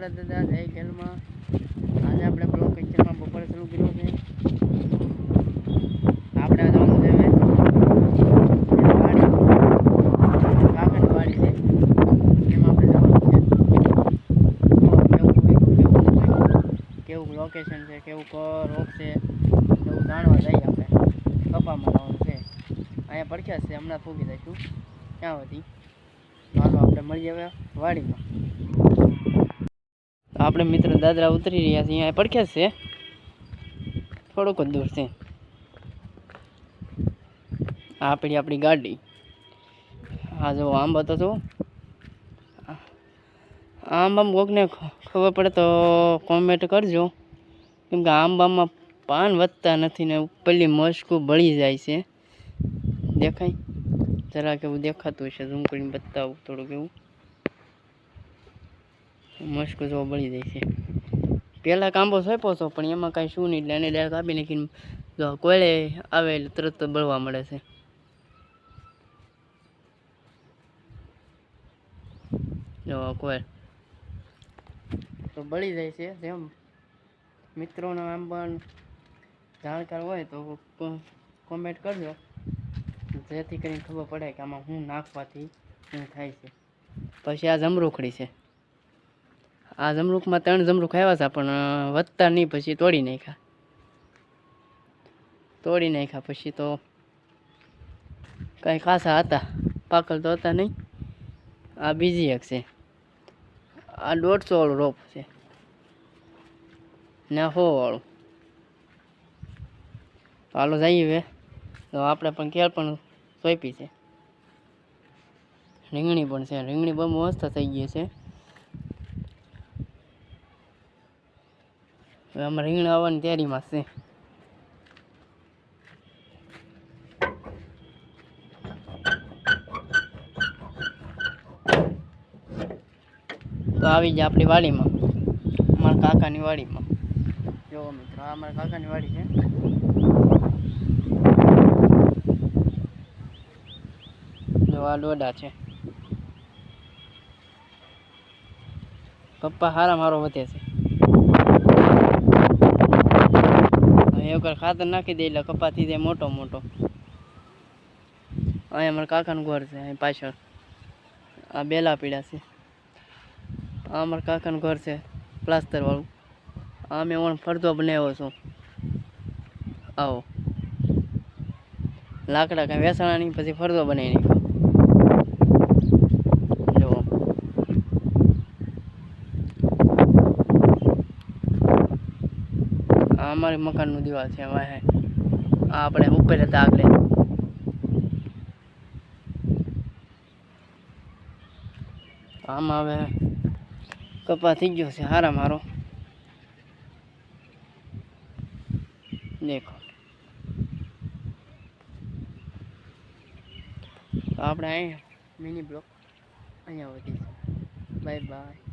દાદા દાદા, જય ખેલમાં. આજે આપણે બ્લોક પિક્ચરમાં બપોરે શરૂ કર્યું છે. આપણે જવાનું છે આપણે કેવું લોકેશન છે, કેવું રોગ છે એવું જાણવા જઈએ આપણે. કપામાં જવાનું છે. અહીંયા પડખ્યા છે, હમણાં ફૂગી દઈશું ક્યાં હતી? ચાલો, આપણે મળીએ હવે વાડીમાં. આપણે મિત્ર દાદરા ઉતરી રહ્યા છીએ અહીંયા પડખ્યા છે. થોડુંક જ દૂર છે. આ આપણી આપણી ગાડી. આ જો આંબો તો. જો આંબામાં કોકને ખ- ખબર પડે તો કોમેન્ટ કરજો. કેમ કે આંબામાં પાન વધતા નથી ને પેલી મસ્કું બળી જાય છે. દેખાય? જરાક એવું દેખાતું છે ઝૂમ કરીને બતાવું થોડુંક એવું. મસ્ક જો બળી જાય છે. પહેલાં કાંબો સોંપ્યો હતો, પણ એમાં કાંઈ શું નહીં, એટલે એને ડાયરેક્ટ આપી નાખીને જો કોયળે આવે એટલે તરત બળવા મળે છે. જો કોયલ. તો બળી જાય છે, જેમ મિત્રોનો આમ પણ જાણકાર હોય તો કોમેન્ટ કરજો. જેથી કરીને ખબર પડે કે આમાં શું નાખવાથી શું થાય છે. પછી આ જમરૂખડી છે. આ જમરૂખમાં ત્રણ જમરૂખ આવ્યા હતા, પણ વધતા નહીં, પછી તોડી નાખ્યા. તોડી નાખ્યા પછી તો કંઈ ખાસા હતા. પાકલ તો હતા નહીં. આ બીજી એક છે. આ દોઢસો વાળું રોપ છે. ને સો વાળું હાલો જઈએ હવે. તો આપણે પણ કેળ પણ સોંપી છે. રીંગણી પણ છે. રીંગણી બહુ મસ્ત થઈ ગઈ છે. હવે આમાં રીંગણા આવવાની તૈયારીમાં છે. તો આવી જાય આપણી વાડીમાં. અમારા કાકાની વાડીમાં. જો મિત્રો, આ અમારા કાકાની વાડી છે. જો આ છે. પપ્પા હારા મારો વધે છે. હવે એક ખાતર નાખી દે એટલે કપાથી જાય મોટો મોટો. અહીંયા અમારા કાકાનું ઘર છે, અહીં પાછળ. આ બેલા પીડા છે. આ અમારા કાકાનું ઘર છે પ્લાસ્ટરવાળું આ મેં ઓણ ફરતો બનાવ્યો છું. આવો. લાકડા કાંઈ વેસાણા નહીં, પછી ફરતો બનાવી નાખ્યો જો આ અમારી મકાનનું દિવાલ છે વાહે આ આપણે ઉપર હતા આગળ આમાં હવે કપા થઈ ગયો છે, હારા મારો. દેખો. તો આપણે અહીંયા મિની બ્લોક અહીંયા વધી બાય બાય